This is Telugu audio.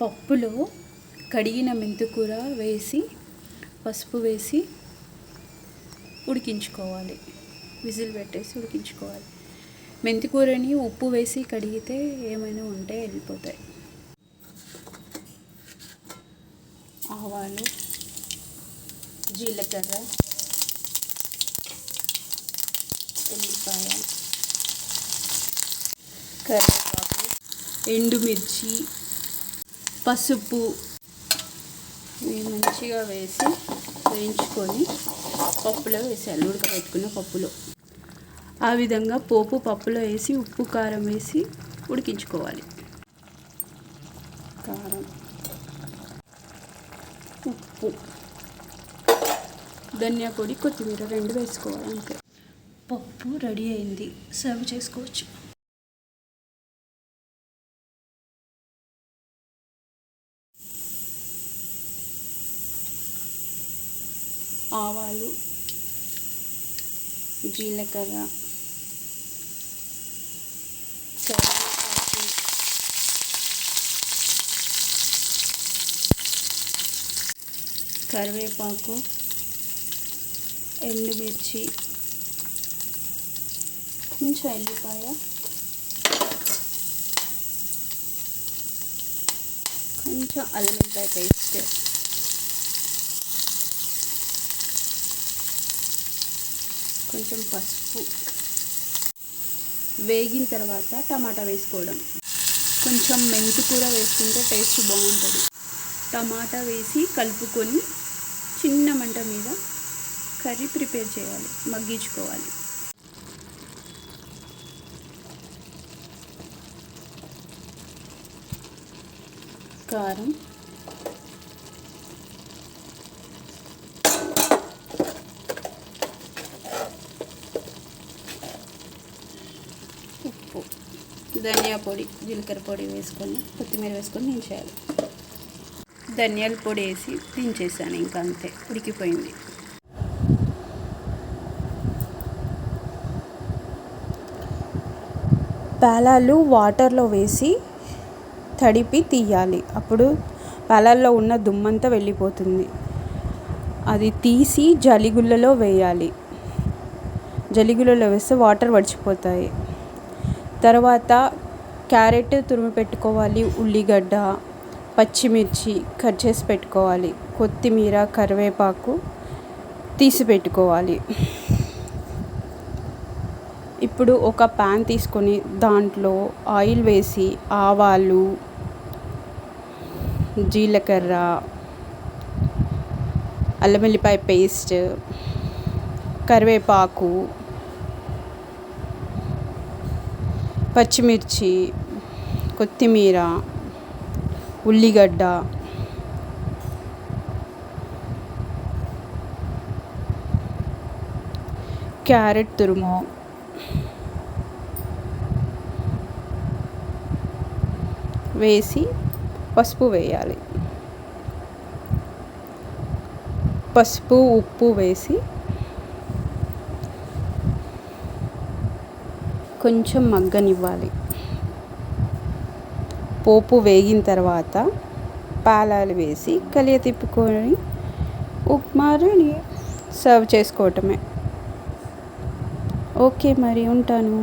పప్పులో కడిగిన మెంతికూర వేసి పసుపు వేసి ఉడికించుకోవాలి. విజిల్ పెట్టేసి ఉడికించుకోవాలి. మెంతికూరని ఉప్పు వేసి కడిగితే ఏమైనా ఉంటే వెళ్ళిపోతాయి. ఆవాలు జీలకర్ర ఉల్లిపాయ కరివేపాకు ఎండుమిర్చి పసుపు ఇవి మంచిగా వేసి వేయించుకొని పప్పులో వేసేయాలి ఉడకబెట్టుకున్న పప్పులో. ఆ విధంగా పోపు పప్పులో వేసి ఉప్పు కారం వేసి ఉడికించుకోవాలి. కారం ఉప్పు ధనియా పొడి కొత్తిమీర రెండు వేసుకోవాలి అంతే. పప్పు రెడీ అయింది. సర్వ్ చేసుకోవచ్చు. ఆవాలు జీలకర్ర కరివేపాకు ఎండుమిర్చి కొంచెం ఎల్లిపాయ కొంచెం అల్లం పేస్ట్. కొంచెం పసుపు వేగిన తర్వాత టమాటా వేసుకోవడం. కొంచెం మెంతి కూర వేసుకుంటే టేస్ట్ బాగుంటుంది. టమాటా వేసి కలుపుకొని చిన్న మంట మీద కర్రీ ప్రిపేర్ చేయాలి మగ్గించుకోవాలి. కారం ఉప్పు ధనియా పొడి జీలకర్ర పొడి వేసుకొని కొత్తిమీర వేసుకొని దించేయాలి. ధనియాల పొడి వేసి దించేసాను ఇంకా అంతే ఉడికిపోయింది. పేలాలు వాటర్లో వేసి తడిపి తీయాలి. అప్పుడు పేలాల్లో ఉన్న దుమ్మంతా వెళ్ళిపోతుంది. అది తీసి జలిగుళ్ళలో వేయాలి. జలిగుళ్ళలో వేస్తే వాటర్ వడిచిపోతాయి. తర్వాత క్యారెట్ తురిమి పెట్టుకోవాలి ఉల్లిగడ్డ పచ్చిమిర్చి కట్ చేసి పెట్టుకోవాలి కొత్తిమీర కరివేపాకు తీసి పెట్టుకోవాలి. ఇప్పుడు ఒక ప్యాన్ తీసుకొని దాంట్లో ఆయిల్ వేసి ఆవాలు జీలకర్ర అల్లం పేస్ట్ కరివేపాకు పచ్చిమిర్చి కొత్తిమీర ఉల్లిగడ్డ క్యారెట్ తురుము వేసి పసుపు వేయాలి. పసుపు ఉప్పు వేసి కొంచెం మగ్గనివ్వాలి. పోపు వేగిన తర్వాత పాలాలు వేసి కలియ తిప్పుకొని ఉప్మారని సర్వ్ చేసుకోవటమే. ఓకే మరి ఉంటాను.